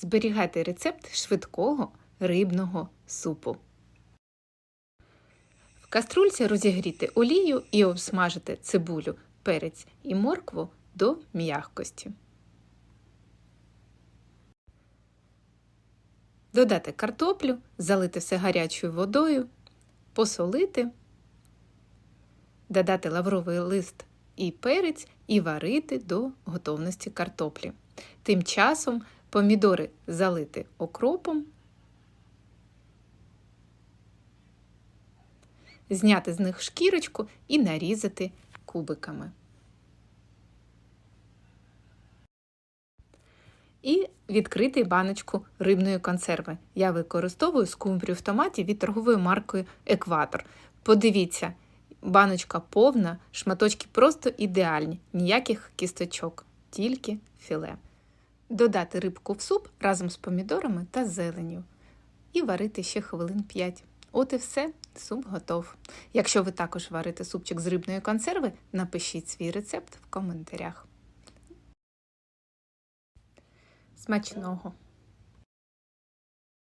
Зберігайте рецепт швидкого рибного супу. В каструльці розігріти олію і обсмажити цибулю, перець і моркву до м'якості. Додати картоплю, залити все гарячою водою, посолити, додати лавровий лист і перець і варити до готовності картоплі. Тим часом помідори залити окропом, зняти з них шкірочку і нарізати кубиками. І відкрити баночку рибної консерви. Я використовую скумбрію в томаті від торгової маркою Екватор. Подивіться, баночка повна, шматочки просто ідеальні, ніяких кісточок, тільки філе. Додати рибку в суп разом з помідорами та зеленню. І варити ще хвилин 5. От і все, суп готов. Якщо ви також варите супчик з рибної консерви, напишіть свій рецепт в коментарях. Смачного!